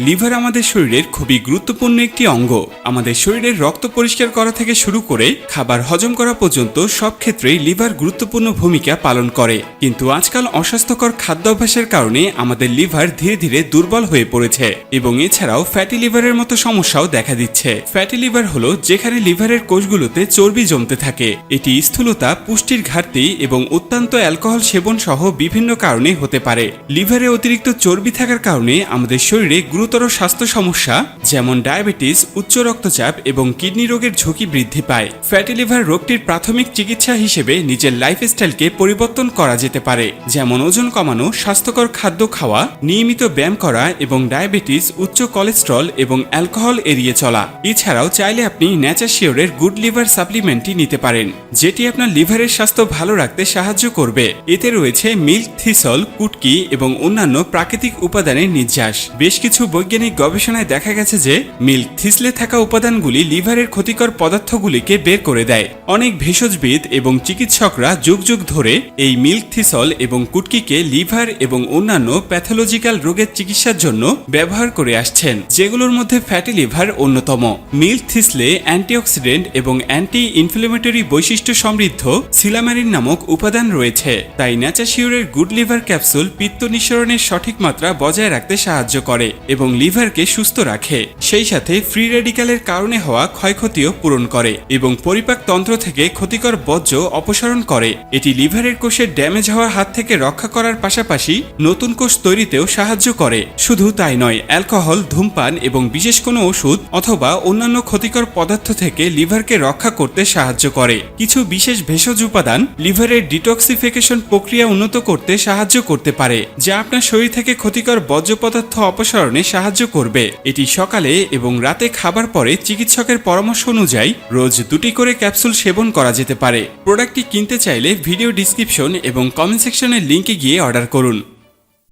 Liver আমাদের শরীরের খুবই গুরুত্বপূর্ণ একটি অঙ্গ। আমাদের শরীরের রক্ত পরিষ্কার করা থেকে শুরু করে খাবার হজম করা পর্যন্ত সব ক্ষেত্রেই লিভার গুরুত্বপূর্ণ ভূমিকা পালন করে। কিন্তু আজকাল অস্বাস্থ্যকর খাদ্যাভ্যাসের কারণে আমাদের লিভার ধীরে ধীরে দুর্বল হয়ে পড়েছে এবং এছাড়াও ফ্যাটি লিভারের মতো সমস্যাও দেখা দিচ্ছে। ফ্যাটি লিভার হলো যেখানে লিভারের কোষগুলোতে চর্বি জমতে থাকে। এটি স্থূলতা, পুষ্টির ঘাটতি এবং অত্যন্ত অ্যালকোহল সেবন সহ বিভিন্ন কারণে হতে পারে। লিভারে অতিরিক্ত চর্বি থাকার কারণে আমাদের শরীরে গুরুতর স্বাস্থ্য সমস্যা, যেমন ডায়াবেটিস, উচ্চ রক্তচাপ এবং কিডনি রোগের ঝুঁকি বৃদ্ধি পায়। ফ্যাটি লিভার রোগটির প্রাথমিক চিকিৎসা হিসেবে নিজের লাইফস্টাইলকে পরিবর্তন করা যেতে পারে, যেমন ওজন কমানো, স্বাস্থ্যকর খাদ্য খাওয়া, নিয়মিত ব্যায়াম করা এবং ডায়াবেটিস, উচ্চ কোলেস্ট্রল এবং অ্যালকোহল এড়িয়ে চলা। এছাড়াও চাইলে আপনি ন্যাচাশিওরের গুড লিভার সাপ্লিমেন্টটি নিতে পারেন, যেটি আপনার লিভারের স্বাস্থ্য ভালো রাখতে সাহায্য করবে। এতে রয়েছে মিল্ক থিসল কুটকি এবং অন্যান্য প্রাকৃতিক উপাদানের নির্যাস। বেশ কিছু বৈজ্ঞানিক গবেষণায় দেখা গেছে যে মিল্ক থিসলে থাকা উপাদানগুলি লিভারের ক্ষতিকর পদার্থগুলিকে বের করে দেয়। অনেক ভেষজবিদ এবং চিকিৎসকরা যুগ যুগ ধরে এই মিল্ক থিসল এবং কুটকিকে লিভার এবং অন্যান্য প্যাথোলজিক্যাল রোগের চিকিৎসার জন্য ব্যবহার করে আসছেন, যেগুলোর মধ্যে ফ্যাটি লিভার অন্যতম। মিল্ক থিসলে অ্যান্টিঅক্সিডেন্ট এবং অ্যান্টি ইনফ্লেমেটরি বৈশিষ্ট্য সমৃদ্ধ সিলামারিন নামক উপাদান রয়েছে। তাই ন্যাচাশিওরের গুড লিভার ক্যাপসুল পিত্ত নিঃসরণের সঠিক মাত্রা বজায় রাখতে সাহায্য করে এবং লিভারকে সুস্থ রাখে। সেই সাথে ফ্রি রেডিক্যালের কারণে হওয়া ক্ষয়ক্ষতিও পূরণ করে এবং পরিপাক তন্ত্র থেকে ক্ষতিকর বর্জ্য অপসারণ করে। এটি লিভারের কোষের ড্যামেজ হওয়ার হাত থেকে রক্ষা করার পাশাপাশি নতুন কোষ তৈরিতেও সাহায্য করে। শুধু তাই নয়, অ্যালকোহল, ধূমপান এবং বিশেষ কোনো ওষুধ অথবা অন্যান্য ক্ষতিকর পদার্থ থেকে লিভারকে রক্ষা করতে সাহায্য করে। কিছু বিশেষ ভেষজ উপাদান লিভারের ডিটক্সিফিকেশন প্রক্রিয়া উন্নত করতে সাহায্য করতে পারে, যা আপনার শরীর থেকে ক্ষতিকর বর্জ্য পদার্থ অপসারণে সাহায্য করবে। এটি সকালে এবং রাতে খাবার পরে চিকিৎসকের পরামর্শ অনুযায়ী রোজ দুটি করে ক্যাপসুল সেবন করা যেতে পারে। প্রোডাক্টটি কিনতে চাইলে ভিডিও ডিসক্রিপশন এবং কমেন্ট সেকশনের লিঙ্কে গিয়ে অর্ডার করুন।